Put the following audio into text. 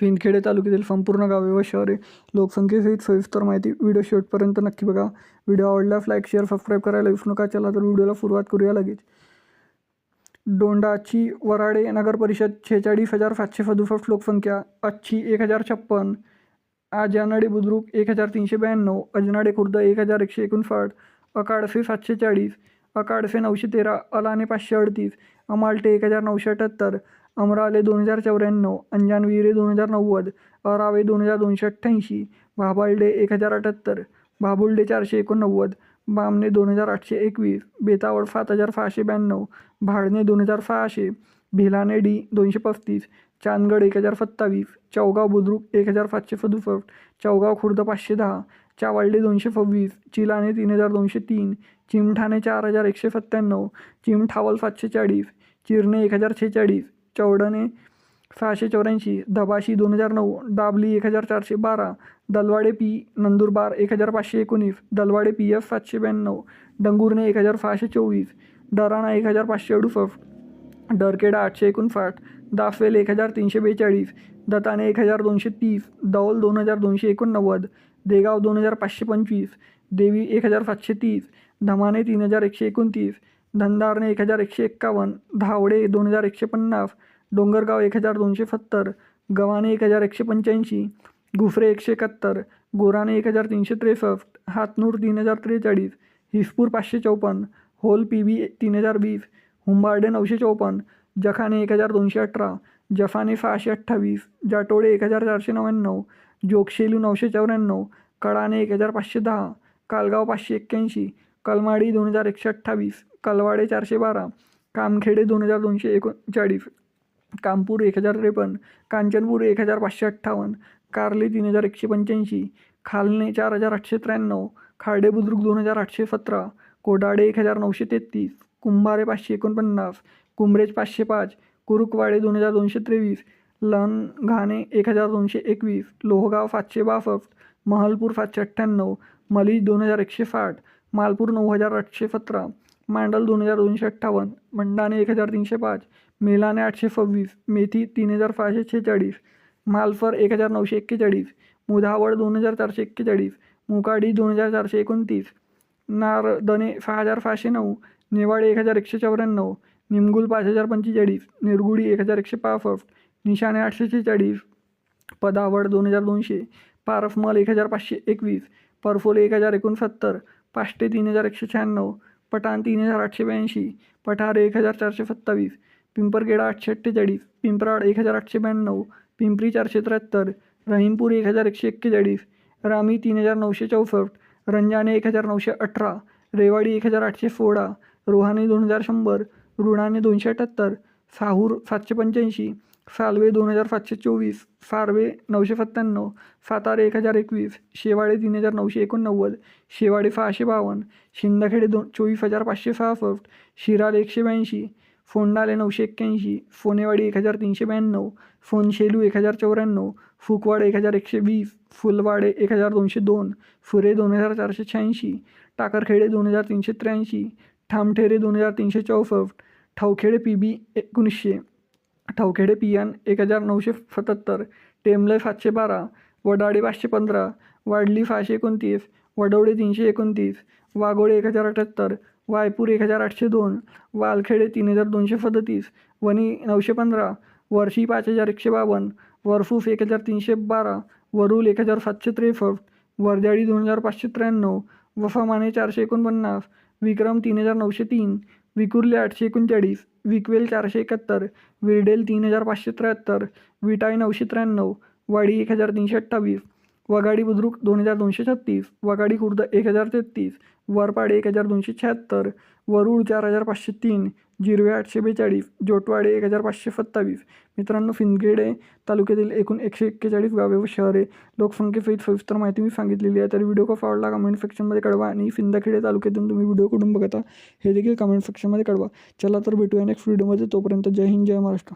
सिंदखेडे तालुक्यातील संपूर्ण गावे व शहरे लोकसंख्येसहित सविस्तर माहिती व्हिडिओ शेवटपर्यंत नक्की बघा. व्हिडिओ आवडल्यास लाईक शेअर सबस्क्राईब करायला विसरू नका. चला तर व्हिडिओला सुरुवात करूया लगेच. दोंडाची वराडे नगर परिषद छेचाळीस हजार सातशे सदुसष्ट लोकसंख्या अच्छी एक हजार छप्पन. आजानाडे बुद्रुक एक हजार तीनशे ब्याण्णव. अजनाडे खुर्द एक हजार एकशे एकोणसाठ. अकाडसे सातशे चाळीस. अकाडसे नऊशे तेरा. अलाने पाचशे अडतीस. अमालटे एक हजार नऊशे अठ्ठ्याहत्तर अमराले दोन हजार चौऱ्याण्णव अंजान विहिरे दोन हजार नव्वद अरावे दोन हजार दोनशे अठ्ठ्याऐंशी भाबालडे एक हजार अठ्ठ्याहत्तर भाबुलडे चारशे एकोणनव्वद बामणे दोन हजार आठशे एकवीस बेतावळ सात हजार सहाशे ब्याण्णव भाडणे दोन हजार सहाशे भिलाने डी दोनशे पस्तीस चांदगड एक हजार सत्तावीस चौगाव बुद्रुक एक हजार सातशे सदुसष्ट चौगाव खुर्द पाचशे दहा चावळडे दोनशे सव्वीस चिलाने तीन हजार दोनशे तीन चिमठाणे चार हजार एकशे सत्त्याण्णव चिमठावल सातशे चाळीस चिरणे एक हजार छेचाळीस चौडणे सहाशे चौऱ्याऐंशी धबाशी दोन हजार नऊ दाबली एक हजार चारशे बारा दलवाडे पी नंदुरबार एक हजार पाचशे एकोणीस दलवाडे पी एफ सातशे ब्याण्णव डंगुर्णे एक हजार सहाशे चोवीस डराणा एक हजार पाचशे अडुसष्ट डरकेडा आठशे एकोणसाठ दाफेल एक हजार तीनशे बेचाळीस दताने एक हजार दोनशे तीस दौल दोन हजार दोनशे एकोणनव्वद देगाव दोन हजार पाचशे पंचवीस देवी एक हजार सातशे तीस धमाने तीन हजार एकशे एकोणतीस धंदारणे एक हजार एकशे एक्कावन्न धावडे दोन हजार एकशे पन्नास डोंगरगाव एक हजार दोनशे सत्तर गव्हाणे एक हजार एकशे पंच्याऐंशी गुफरे एकशे एकाहत्तर गोराणे एक हजार तीनशे त्रेसष्ट हातनूर तीन हजार त्रेचाळीस हिसपूर पाचशे चौपन्न होल पी बी तीन हजार वीस हुंबार्डे नऊशे चौपन्न जखाने एक हजार दोनशे अठरा जफाने सहाशे अठ्ठावीस जाटोडे एक हजार चारशे नव्याण्णव जोगशेलू नऊशे चौऱ्याण्णव कडाणे एक हजार पाचशे दहा कालगाव पाचशे एक्क्याऐंशी कलमाडी दोन हजार एकशे अठ्ठावीस कलवाडे चारशे बारा कामखेडे दोन हजार दोनशे एकोणचाळीस कामपूर एक हजार त्रेपन्न कांचनपूर एक हजार पाचशे अठ्ठावन्न कार्ले तीन हजार एकशे पंच्याऐंशी खालणे चार हजार आठशे त्र्याण्णव खार्डे बुद्रुक दोन हजार आठशे सतरा कोडाडे एक हजार नऊशे तेहतीस कुंभारे पाचशे एकोणपन्नास कुंभरेज पाचशे पाच कुरुकवाडे दोन हजार दोनशे तेवीस लनघाणे एक हजार दोनशे एकवीस लोहगाव सातशे बासष्ट महलपूर सातशे अठ्ठ्याण्णव मलिज दोन हजार एकशे साठ मालपूर नऊ हजार आठशे सतरा मांडल दोन हजार दोनशे अठ्ठावन्न मंडाने एक हजार तीनशे पाच मेलाने आठशे सव्वीस मेथी तीन हजार सहाशे छेचाळीस मालफर एक हजार नऊशे एक्केचाळीस मुधावड दोन हजार चारशे एक्केचाळीस मुकाडी दोन हजार चारशे एकोणतीस नारदने सहा हजार सहाशे नऊ नेवाडे एक हजार एकशे चौऱ्याण्णव निमगुल पाच हजार पंचेचाळीस निरगुडी एक हजार एकशे पासष्ट निशाणे आठशे छेचाळीस पदावड दोन हजार दोनशे पारसमल एक हजार पाचशे एकवीस परफोले एक हजार एकोणसत्तर पाष्टे तीन हजार एकशे शहाण्णव पठाण तीन हजार आठशे ब्याऐंशी पठार एक हजार चारशे सत्तावीस पिंपरखेडा आठशे अठ्ठेचाळीस पिंपराड एक हजार आठशे ब्याण्णव पिंपरी चारशे त्र्याहत्तर रहीमपूर एक हजार एकशे एक्केचाळीस रामी तीन हजार नऊशे चौसष्ट रंजाने एक हजार नऊशे अठरा रेवाडी एक हजार आठशे सोळा रोहाने दोन हजार शंभर ऋणाने दोनशे अठ्ठ्याहत्तर साहूर सातशे पंच्याऐंशी सालवे दोन हजार सातशे चोवीस सारवे नऊशे सत्त्याण्णव सातारे एक हजार एकवीस शेवाळे तीन हजार नऊशे एकोणनव्वद शेवाळे सहाशे बावन्न शिंदखेडे दोन चोवीस हजार पाचशे सहासष्ट शिराल एकशे ब्याऐंशी फोंडाले नऊशे एक्क्याऐंशी सोनेवाडी एक हजार तीनशे ब्याण्णव फोनशेलू एक हजार चौऱ्याण्णव फुकवाडे एक हजार एकशे वीस फुलवाडे एक हजार दोनशे दोन फुरे दोन हजार चारशे शहाऐंशी टाकरखेडे दोन हजार तीनशे त्र्याऐंशी ठामठेरे दोन हजार तीनशे चौसष्ट ठावखेडे पी बी एकोणीसशे. ठावखेडे पियान एक हजार नऊशे सत्याहत्तर टेमले सातशे बारा वडाडे पाचशे पंधरा वाडली सहाशे एकोणतीस वडवडे तीनशे एकोणतीस वाघोडे एक हजार अठ्ठ्याहत्तर वायपूर एक हजार आठशे दोन वालखेडे तीन हजार दोनशे सदतीस वणी नऊशे पंधरा वर्षी पाच हजार एकशे बावन्न वरफूफ एक हजार तीनशे बारा वरुल एक हजार सातशे त्रेसष्ट वर्ध्याळी दोन हजार पाचशे त्र्याण्णव वफामाने चारशे एकोणपन्नास विक्रम तीन हजार नऊशे तीन विकुर्ले आठशे एकोणचाळीस विकवेल चारशे एकाहत्तर विरडेल तीन हजार पाचशे त्र्याहत्तर विटाई नऊशे त्र्याण्णव वाडी एक हजार तीनशे अठ्ठावीस. वगाडी बुद्रुक दोन हजार दोनशे छत्तीस वगाडी खुर्द एक हजार तेहतीस वरपाडे एक हजार दोनशे शहात्तर वरुड चार हजार पाचशे तीन जिरवे आठशे बेचाळीस जोटवाडे एक हजार पाचशे सत्तावीस. मित्रांनो फिनगेडे तालुक्यातील एकूण एकशे एक्केचाळीस गावे व शहरे. लोकसंख्येसहित सविस्तर माहिती मी सांगितलेली आहे. तर व्हिडिओ कसा आवडला कमेंट सेक्शनमध्ये कळवा आणि फिंदाखेडे तालुक्यातून तुम्ही व्हिडिओ कुठून बघता हे देखील कमेंट सेक्शनमध्ये कळवा. चला तर भेटूया नेक्स्ट व्हिडिओमध्ये तोपर्यंत जय हिंद जय महाराष्ट्र.